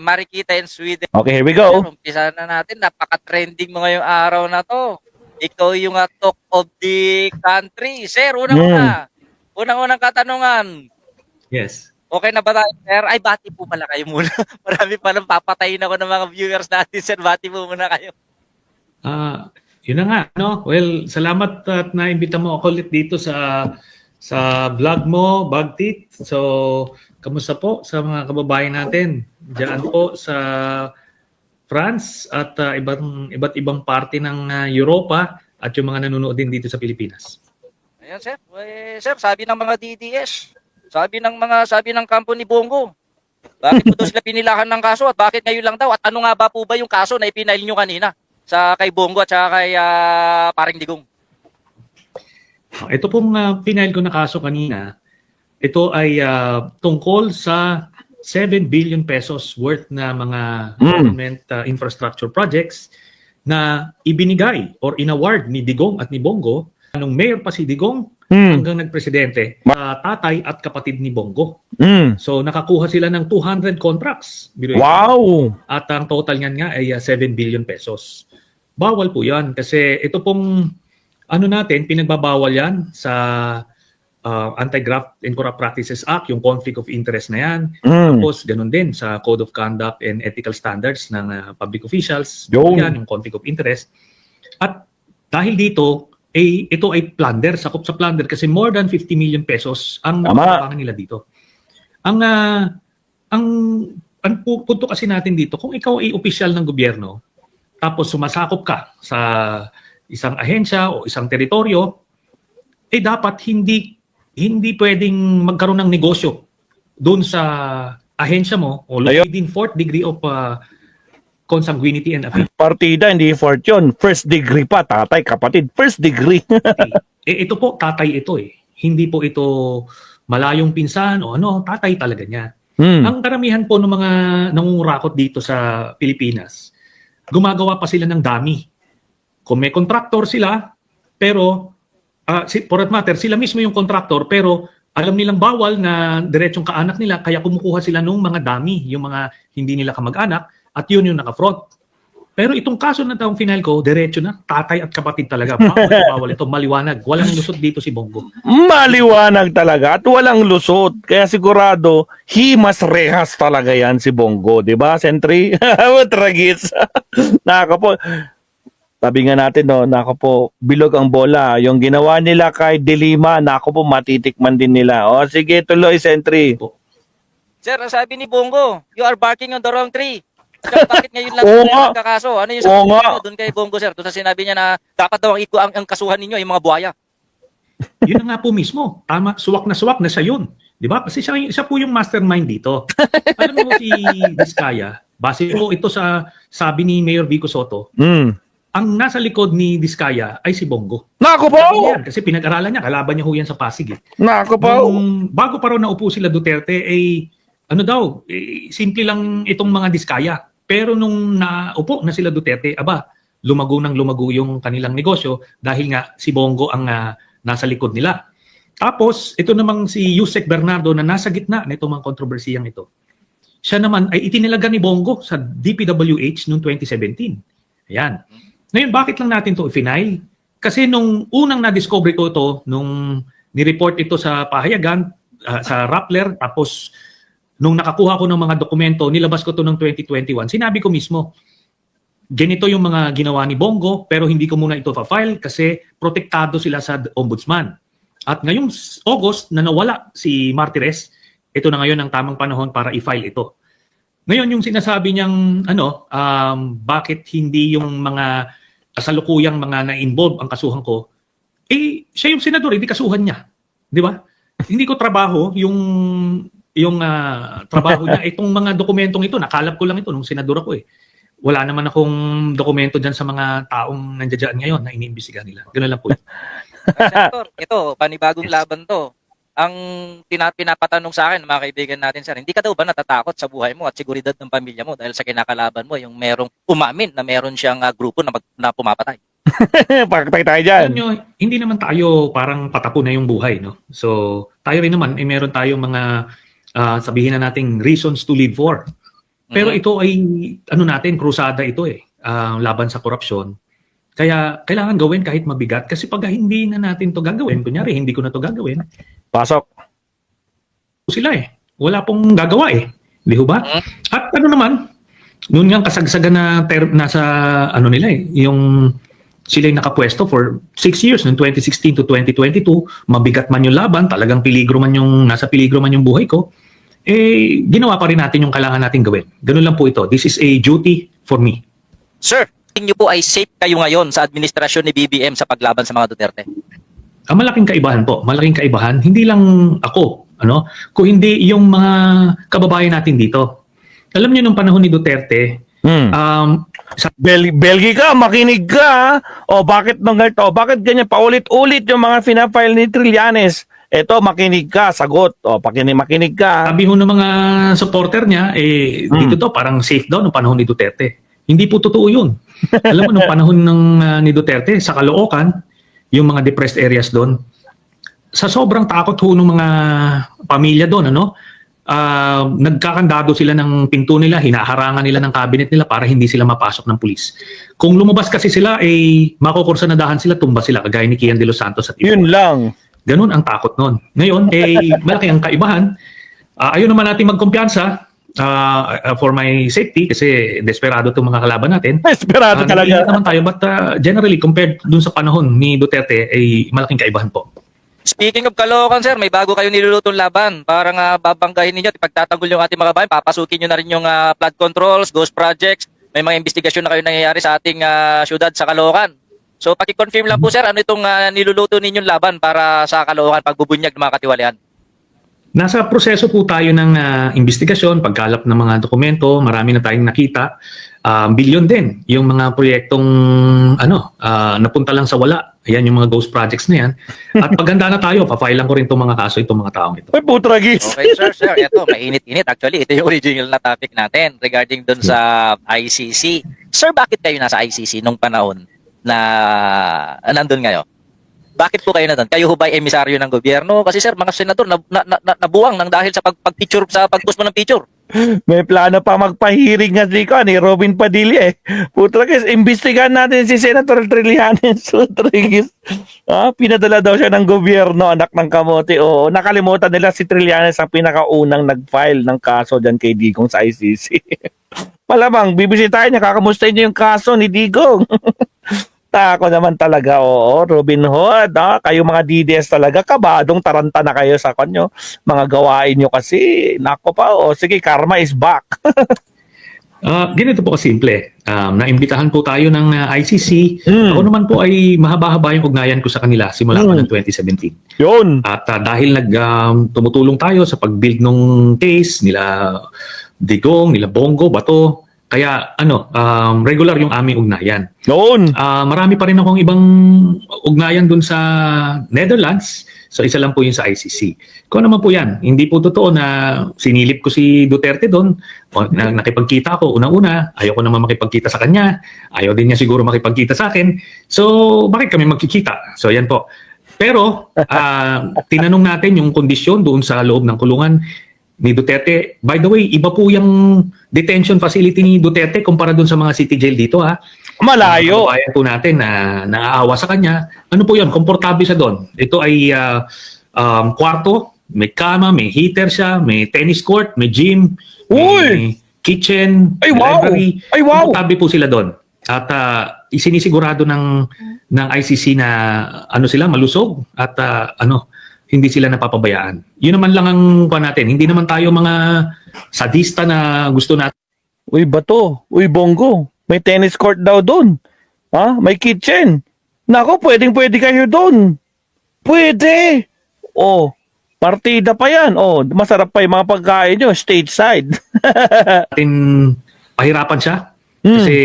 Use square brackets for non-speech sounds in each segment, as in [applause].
Marikita in Sweden. Okay, here we go. umpisa na natin. Napaka-trending mo ngayong araw na to. Ikaw yung uh, talk of the country. Sir, unang-una. Unang-unang katanungan. Yes. Okay na ba tayo, sir? Ay, bati po pala kayo muna. [laughs] Marami palang papatayin ako ng mga viewers natin, sir. Bati po muna kayo. Ah, yun na nga, no? Well, salamat at naimbita mo ako ulit dito sa sa vlog mo, Bagtit. So, kamusta po sa mga kababayan natin diyan po sa France at ah, ibang iba't ibang parte ng ah, Europa at yung mga nanonood din dito sa Pilipinas. Ayan, sir. Eh, sir, sabi ng mga DDS, sabi ng mga, sabi ng kampo ni Bongo, bakit po daw sila pinilahan ng kaso at bakit ngayon lang daw? At ano nga ba po ba yung kaso na ipinail nyo kanina sa kay Bongo at saka kay ah, Paring Digong? Ito pong uh, final ko na kaso kanina, ito ay ah, tungkol sa 7 billion pesos worth na mga Mm. government ah, infrastructure projects na ibinigay or inaward ni Digong at ni Bongo nung mayor pa si Digong Hmm. hanggang nagpresidente, sa tatay at kapatid ni Bongo. Hmm. So nakakuha sila ng 200 contracts. Wow. At ang total niyan nga ay ah, 7 billion pesos. Bawal po yan kasi ito pong ano natin, pinagbabawal yan sa ah, Anti-Graft and Corrupt Practices Act, yung conflict of interest na yan. Hmm. Tapos ganun din sa Code of Conduct and Ethical Standards ng ah, public officials. Yun. Yan, yung conflict of interest. At dahil dito, eh, ito ay plunder, sakop sa plunder kasi more than 50 million pesos ang napapangan nila dito. Ang ah, ang ang pu- punto kasi natin dito, kung ikaw ay opisyal ng gobyerno, tapos sumasakop ka sa isang ahensya o isang teritoryo, eh dapat hindi hindi pwedeng magkaroon ng negosyo doon sa ahensya mo o within fourth degree of uh, consanguinity and affinity. Partida, hindi fortune. First degree pa, tatay, kapatid. First degree. [laughs] eh, ito po, tatay ito eh. Hindi po ito malayong pinsan o ano, tatay talaga niya. hmm. Ang karamihan po ng mga nangungurakot dito sa Pilipinas, gumagawa pa sila ng dami. Kung may contractor sila, pero ah, si, for that matter, sila mismo yung contractor, pero alam nilang bawal na diretsong kaanak nila, kaya kumukuha sila ng mga dami, yung mga hindi nila kamag-anak, at yun yung naka-front. Pero itong kaso na taong final ko, diretso na, tatay at kapatid talaga. Bawal, [laughs] bawal ito, maliwanag. Walang lusot dito si Bongo. Maliwanag talaga at walang lusot. Kaya sigurado, himas rehas talaga yan si Bongo. di ba, Sentry? [laughs] Tragis. [laughs] Nako po. Sabi nga natin, no, nako po, bilog ang bola. Yung ginawa nila kay Delima, nako po, matitikman din nila. O, sige, tuloy, Sentry. Sir, ang sabi ni Bongo, you are barking on the wrong tree. Sir, [laughs] bakit ngayon lang Oo nga. nagkakaso? Ano yung Oo sabi nga. niyo doon kay Bongo, sir? Doon sa sinabi niya na dapat daw ang, iku- ang, ang kasuhan ninyo ay mga buhaya. [laughs] Yun na nga po mismo. Tama, suwak na suwak na siya yun. Di ba? Kasi siya, siya po yung mastermind dito. [laughs] Alam mo si Diskaya, base po ito sa sabi ni Mayor Vico Soto, Hmm. Ang nasa likod ni Diskaya ay si Bongo. Nako po! Yan, kasi pinag-aralan niya, kalaban niya ho yan sa Pasig. Eh. Nako po! Nung bago pa raw naupo sila Duterte, ay ano daw, eh, simple lang itong mga Diskaya. Pero nung naupo na sila Duterte, aba, lumago ng lumago yung kanilang negosyo dahil nga si Bongo ang ah, nasa likod nila. Tapos, ito namang si Yusek Bernardo na nasa gitna nitong mga kontrobersiyang ito. Siya naman ay itinilaga ni Bongo sa DPWH noong 2017. Ayan. Ngayon, bakit lang natin to i-final? Kasi nung unang na-discover ko ito, nung ni-report ito sa pahayagan, ah, sa Rappler, tapos nung nakakuha ko ng mga dokumento, nilabas ko to ng 2021, sinabi ko mismo, ganito yung mga ginawa ni Bongo, pero hindi ko muna ito pa-file kasi protektado sila sa ombudsman. At ngayong August na nawala si Martires, ito na ngayon ang tamang panahon para i-file ito. Ngayon yung sinasabi niyang ano, um, bakit hindi yung mga kasalukuyang mga na-involve ang kasuhan ko, eh siya yung senador, hindi kasuhan niya. Di ba? hindi ko trabaho yung yung ah, trabaho niya. Itong mga dokumentong ito, nakalap ko lang ito nung senador ako eh. Wala naman akong dokumento dyan sa mga taong nandiyan ngayon na iniimbestigahan nila. Ganun lang po. Senator, ito, panibagong laban to. Ang pinapatanong sa akin, mga kaibigan natin, sir, hindi ka daw ba natatakot sa buhay mo at seguridad ng pamilya mo dahil sa kinakalaban mo, yung merong umamin na meron siyang ah, grupo na, mag, na pumapatay? [laughs] Pakatay tayo dyan. Nyo, hindi naman tayo parang patapon na yung buhay. No? So, tayo rin naman, eh, meron tayong mga, ah, sabihin na nating reasons to live for. Pero Mhm. ito ay ano natin, krusada ito eh, ah, laban sa korupsyon. Kaya kailangan gawin kahit mabigat kasi pag hindi na natin to gagawin, kunyari hindi ko na to gagawin, Pasok. sila eh. Wala pong gagawa eh. Di ba? Mhm. At ano naman, noon nga kasagsagan na ter- nasa ano nila eh, yung sila yung nakapwesto for six years, noong 2016 to 2022, mabigat man yung laban, talagang piligro man yung, nasa piligro man yung buhay ko, eh, ginawa pa rin natin yung kailangan natin gawin. Ganun lang po ito. This is a duty for me. Sir, tingin niyo po ay safe kayo ngayon sa administrasyon ni BBM sa paglaban sa mga Duterte? Ang malaking kaibahan po, malaking kaibahan, hindi lang ako, ano, kung hindi yung mga kababayan natin dito. Alam niyo nung panahon ni Duterte, Hmm. um, sa Bel Belgi ka, makinig ka. O bakit nung ganito? O bakit ganyan paulit-ulit yung mga fina-file ni Trillanes? Eto, makinig ka, sagot. O, pakinig, makinig ka. sabi ho ng mga supporter niya, eh, Hmm. dito to, parang safe daw nung panahon ni Duterte. Hindi po totoo yun. Alam mo, nung [laughs] panahon ng, ah, ni Duterte, sa Caloocan, yung mga depressed areas doon, sa sobrang takot ho ng mga pamilya doon, ano, ah, nagkakandado sila ng pinto nila, hinaharangan nila ng cabinet nila para hindi sila mapasok ng pulis. Kung lumabas kasi sila, eh, makukursanadahan sila, tumba sila, kagaya ni Kian de los Santos at iba. Yun lang. Ganun ang takot nun. Ngayon, eh, malaki ang kaibahan. Ah, ayaw naman natin magkumpiyansa ah, for my safety kasi desperado itong mga kalaban natin. [laughs] Esperado Ah, talaga. naman tayo but ah, generally compared dun sa panahon ni Duterte ay malaking kaibahan po. Speaking of Caloocan, sir, may bago kayo nilulutong laban. Parang uh, babanggahin ninyo at ipagtatanggol yung ating mga bayan. Papasukin nyo na rin yung ah, flood controls, ghost projects. May mga investigasyon na kayo nangyayari sa ating ah, syudad sa Caloocan. So, paki-confirm lang po, sir, ano itong ah, niluluto ninyong laban para sa Caloocan, pagbubunyag ng mga katiwalian? Nasa proseso po tayo ng ah, investigasyon, pagkalap ng mga dokumento, marami na tayong nakita. Ah, bilyon din yung mga proyektong ano, ah, napunta lang sa wala. Ayan yung mga ghost projects na yan. At paghanda na tayo, pa-file lang ko rin itong mga kaso itong mga taong ito. Uy, putragis. Okay, sir, sir. Ito, mainit-init. Actually, ito yung original na topic natin regarding dun sa ICC. Sir, bakit kayo nasa ICC nung panahon na nandun ngayon? Bakit po kayo na doon? Kayo ho ba emisaryo ng gobyerno? Kasi sir, mga senador na, na, na, nabuwang ng dahil sa pag, pag-picture, sa pag-post mo ng picture. May plano pa magpahiring nga si ni Robin Padilla eh. Putragis, imbestigahan natin si Senator Trillanes. Putragis. [laughs] Ah, pinadala daw siya ng gobyerno, anak ng kamote. Oo, nakalimutan nila si Trillanes ang pinakaunang nag-file ng kaso dyan kay Digong sa ICC. [laughs] Malamang, bibisitahin niya, kakamustahin niya yung kaso ni Digong. [laughs] Tako naman talaga, oo. Robin Hood, ah, kayo mga DDS talaga, kabadong taranta na kayo sa kanyo. Mga gawain nyo kasi, nako pa, o sige, karma is back. [laughs] Ah, ganito po kasimple. Um, naimbitahan po tayo ng ah, ICC. Mm. Ako naman po ay mahaba-haba yung ugnayan ko sa kanila simula pa Mm. ng 2017. Yun. At ah, dahil nag um, tumutulong tayo sa pag-build ng case nila Digong, nila Bongo, Bato, kaya ano, um, regular yung aming ugnayan. Yun. Ah, marami pa rin akong ibang ugnayan dun sa Netherlands. So isa lang po yun sa ICC. Kung naman po yan, hindi po totoo na sinilip ko si Duterte doon. Na, nakipagkita ako unang-una, ayaw ko naman makipagkita sa kanya. Ayaw din niya siguro makipagkita sa akin. So bakit kami magkikita? So yan po. Pero ah, tinanong natin yung kondisyon doon sa loob ng kulungan ni Duterte. By the way, iba po yung detention facility ni Duterte kumpara doon sa mga city jail dito ha. Malayo. Mga kababayan po natin na naaawa sa kanya. Ano po yun? Komportable siya doon. Ito ay ah, um, kwarto, may kama, may heater siya, may tennis court, may gym, may kitchen, Ay, may wow! library. Ay, wow! Komportable po sila doon. At ah, isinisigurado ng ng ICC na ano sila malusog at ah, ano hindi sila napapabayaan. Yun naman lang ang kuha natin. Hindi naman tayo mga sadista na gusto natin Uy, bato. Uy, bongo. May tennis court daw doon. Ha? May kitchen. Nako, pwedeng pwede kayo doon. Pwede. Oh, partida pa yan. Oh, masarap pa yung mga pagkain nyo. Stage side. natin [laughs] pahirapan siya. Hmm. Kasi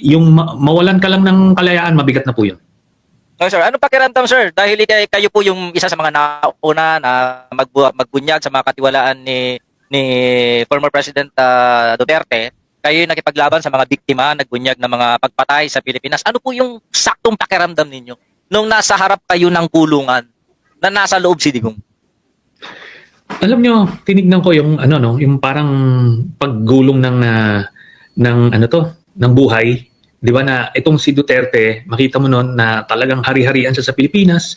yung ma- mawalan ka lang ng kalayaan, mabigat na po yun. Okay, sir. Ano pakiramdam, sir? Dahil ikay, kayo po yung isa sa mga nauna na magbu- magbunyag sa mga katiwalaan ni ni former President ah, Duterte. Kayo yung nakipaglaban sa mga biktima, nagbunyag ng mga pagpatay sa Pilipinas. Ano po yung saktong pakiramdam ninyo nung nasa harap kayo ng kulungan na nasa loob si Digong? Alam nyo, tinignan ko yung ano no, yung parang paggulong ng ah, ng ano to, ng buhay. 'Di ba na itong si Duterte, makita mo noon na talagang hari-harian siya sa Pilipinas.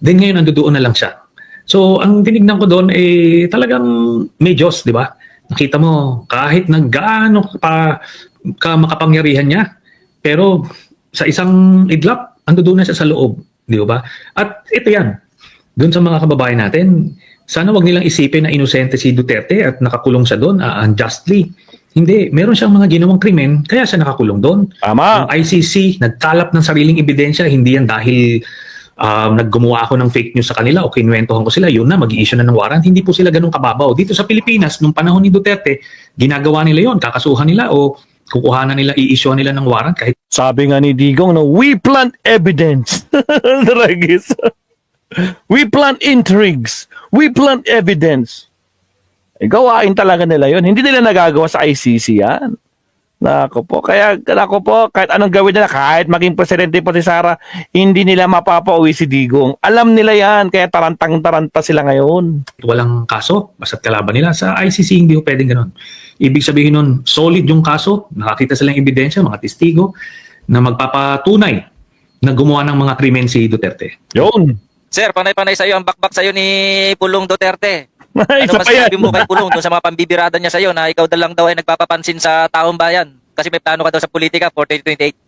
Then ngayon nandoon na lang siya. So, ang tinignan ko doon eh talagang may Diyos, 'di ba? Nakita mo kahit na gaano pa ka makapangyarihan niya, pero sa isang idlap, ando doon na siya sa loob, 'di ba? At ito 'yan. Doon sa mga kababayan natin, sana wag nilang isipin na inosente si Duterte at nakakulong siya doon uh, unjustly. Hindi, meron siyang mga ginawang krimen, kaya siya nakakulong doon. Tama. Ang ICC, nagkalap ng sariling ebidensya, hindi yan dahil um, naggumawa ako ng fake news sa kanila o kinwentohan ko sila, yun na, mag issue na ng warrant. Hindi po sila ganun kababaw. Dito sa Pilipinas, nung panahon ni Duterte, ginagawa nila yon kakasuhan nila o kukuhanan nila, i-issue nila ng warrant kahit Sabi nga ni Digong, no, we plant evidence. [laughs] Dragis. [laughs] we plant intrigues. We plant evidence. Eh, gawain talaga nila yon. Hindi nila nagagawa sa ICC yan. Nako po. Kaya, nako po, kahit anong gawin nila, kahit maging presidente pa si Sara, hindi nila mapapauwi si Digong. Alam nila yan, kaya tarantang-taranta sila ngayon. walang kaso, basta't kalaban nila. Sa ICC, hindi po pwedeng ganun. Ibig sabihin nun, solid yung kaso, nakakita silang ebidensya, mga testigo, na magpapatunay na gumawa ng mga krimen si Duterte. Yun. Sir, panay-panay sa'yo ang bakbak sa'yo ni Pulong Duterte. [laughs] Ano Isa ba pa yan. sabi mo kay Pulong doon sa mga pambibirada niya sa'yo na ikaw dalang daw ay nagpapapansin sa taong bayan? Kasi may plano ka daw sa politika for 2028.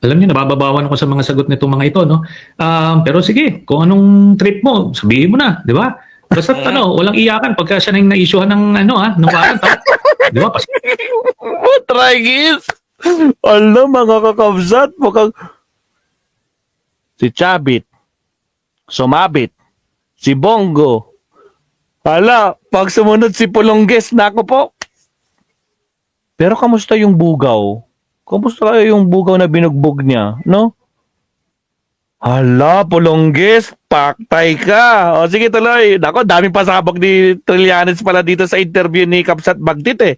Alam niyo, nabababawan ako sa mga sagot nitong mga ito, no? Um, pero sige, kung anong trip mo, sabihin mo na, di ba? Basta ano, walang iyakan pagka siya nang na-issuehan ng ano ha, ng warrant ha. Di ba? Pas- Oh, Tragis! Alam, mga kakabsat, mukhang... Si Chabit, Sumabit, si Bongo. Hala, pag sumunod si Pulongges, nako po. Pero kamusta yung bugaw? Kamusta kaya yung bugaw na binugbog niya, no? Hala, Pulongges, paktay ka. O sige tuloy. Nako, daming pasabog ni Trillanes pala dito sa interview ni Kapsat Bagtit eh.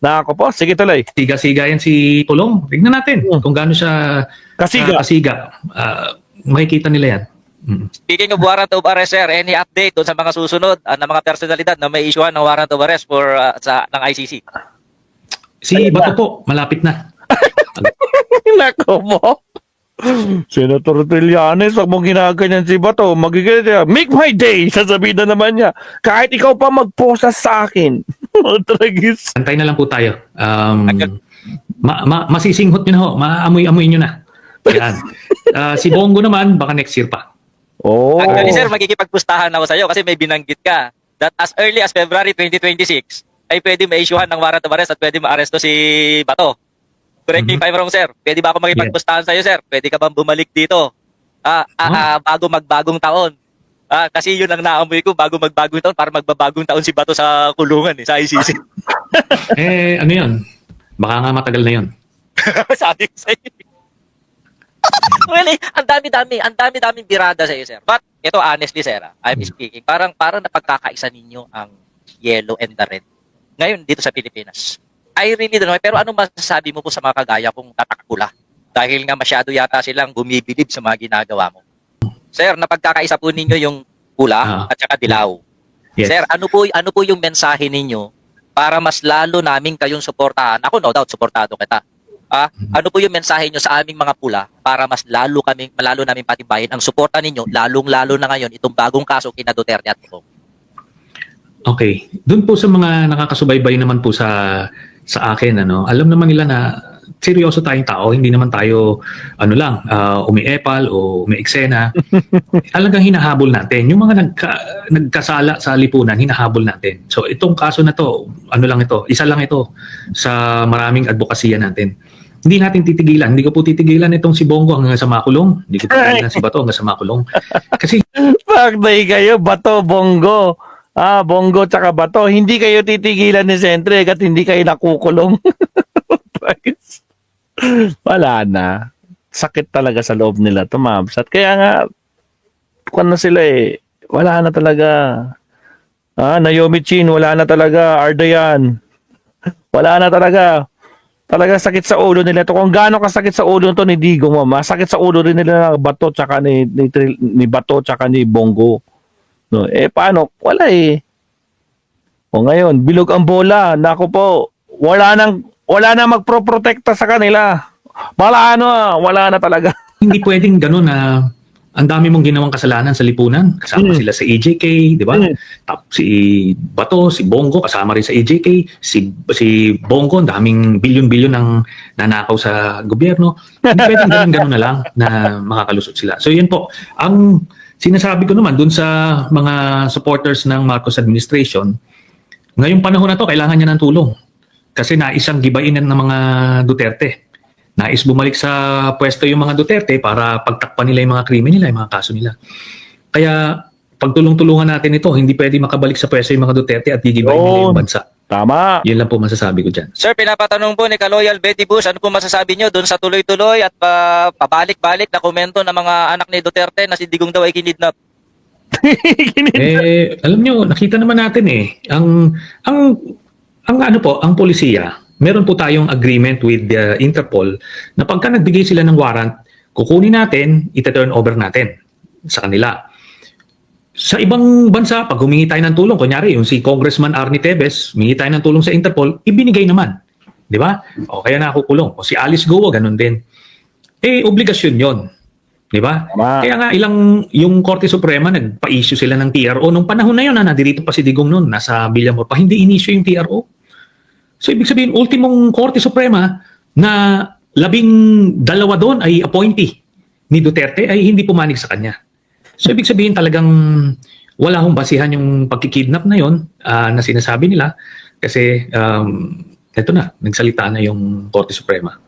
Nako po, sige tuloy. Siga-siga yan si Pulong. Tignan natin kung gaano siya Kasiga. ah, kasiga. Ah, makikita nila yan. Speaking of warrant of arrest, sir, any update doon sa mga susunod uh, na mga personalidad na may issuehan ng warrant of arrest for uh, sa ng ICC? Si Bato po, malapit na. [laughs] Nako po. Senator Trillanes, wag mong ginaganyan si Bato. Magiging siya, make my day, sasabihin na naman niya. Kahit ikaw pa mag-posa sa akin. [laughs] Oh, Tragis. Antay na lang po tayo. Um, ma- ma- masisinghot nyo na ho. Maamoy-amoy nyo na. Yan. [laughs] Ah, si Bongo naman, baka next year pa. Oh. Actually, sir, magkikipagpustahan ako sa iyo kasi may binanggit ka that as early as February 2026 ay pwede ma-issuehan ng warrant of arrest at pwede ma-aresto si Bato. Correct me if I'm wrong, sir. Pwede ba ako makipagpustahan sa iyo, sir? Pwede ka bang bumalik dito? Ah, ah, ah, bago magbagong taon. Ah, kasi yun ang naamoy ko bago magbagong taon para magbabagong taon si Bato sa kulungan eh, sa ICC. [laughs] Eh, ano yun? Baka nga matagal na yun. [laughs] Sabi ko sa'yo. [laughs] well, eh, ang dami-dami, ang dami-daming birada sa iyo, sir. But, ito honestly, sir, ah, I'm speaking, parang parang napagkakaisa ninyo ang yellow and the red. Ngayon, dito sa Pilipinas. I really don't know. Pero ano masasabi mo po sa mga kagaya kong tatakbula? Dahil nga masyado yata silang gumibilib sa mga ginagawa mo. Sir, napagkakaisa po ninyo yung pula Ah. at saka dilaw. Yes. Sir, ano po ano po yung mensahe ninyo para mas lalo namin kayong suportahan? Ako no doubt suportado kita. Ah, ano po yung mensahe niyo sa aming mga pula para mas lalo kaming malalo namin patibayin ang suporta ninyo lalong-lalo na ngayon itong bagong kaso kina Duterte at Pulong. Okay. Doon po sa mga nakakasubaybay naman po sa sa akin, ano, alam naman nila na seryoso tayong tao, hindi naman tayo ano lang, uh, umiepal o umiiksena. [laughs] Talagang hinahabol natin. Yung mga nagka, nagkasala sa lipunan, hinahabol natin. So itong kaso na to, ano lang ito, isa lang ito sa maraming advokasya natin. Hindi natin titigilan. Hindi ko po titigilan itong si Bongo hanggang sa makulong. Hindi ko titigilan si Bato hanggang sa makulong. Kasi [laughs] Pagday kayo, Bato, Bongo. Ah, Bongo tsaka Bato. Hindi kayo titigilan ni Sentre at hindi kayo nakukulong. [laughs] Wala na. Sakit talaga sa loob nila to, Mabs. At kaya nga, kung na sila eh, wala na talaga. Ah, Naomi Chin, wala na talaga. Ardayan. Wala na talaga. Talaga sakit sa ulo nila to. Kung gaano kasakit sa ulo to ni Digo, mama, sakit sa ulo rin nila ng Bato tsaka ni, ni, ni Bato tsaka ni Bongo. No, eh paano? Wala eh. O ngayon, bilog ang bola. Nako po, wala nang wala na magproprotekta sa kanila. Wala ano, wala na talaga. Hindi pwedeng gano'n na ang dami mong ginawang kasalanan sa lipunan. Kasama Mm. sila sa EJK, di ba? Mm. Tap, si Bato, si Bongo, kasama rin sa EJK. Si, si Bongo, ang daming bilyon-bilyon ang nanakaw sa gobyerno. Hindi pwedeng ganun, ganun na lang na makakalusot sila. So yun po, ang sinasabi ko naman dun sa mga supporters ng Marcos administration, ngayong panahon na to, kailangan niya ng tulong. Kasi naisang gibainan ng mga Duterte. Nais bumalik sa pwesto yung mga Duterte para pagtakpan nila yung mga krimen nila, yung mga kaso nila. Kaya pagtulong-tulungan natin ito, hindi pwede makabalik sa pwesto yung mga Duterte at gigibayin nila yung Yun. bansa. Tama. Yun lang po masasabi ko dyan. Sir, pinapatanong po ni Kaloyal Betty Bush, ano po masasabi nyo doon sa tuloy-tuloy at pa- pabalik-balik na komento ng mga anak ni Duterte na si Digong daw ay [laughs] kinidnap? eh, alam nyo, nakita naman natin eh, ang, ang, ang ano po, ang polisiya, meron po tayong agreement with the Interpol na pagka nagbigay sila ng warrant, kukunin natin, ita-turn over natin sa kanila. Sa ibang bansa, pag humingi tayo ng tulong, kunyari yung si Congressman Arnie Tevez, humingi tayo ng tulong sa Interpol, ibinigay naman. Di ba? O kaya nakukulong. O si Alice Goa, ganun din. Eh, obligasyon yon Di ba? Kaya nga ilang yung Korte Suprema nagpa-issue sila ng TRO nung panahon na yon na nadirito pa si Digong noon nasa Villamor pa hindi in-issue yung TRO. So ibig sabihin ultimong Korte Suprema na labing dalawa doon ay appointee ni Duterte ay hindi pumanig sa kanya. So ibig sabihin talagang wala hong basihan yung pagkikidnap na yon ah, na sinasabi nila kasi um, eto na, nagsalita na yung Korte Suprema.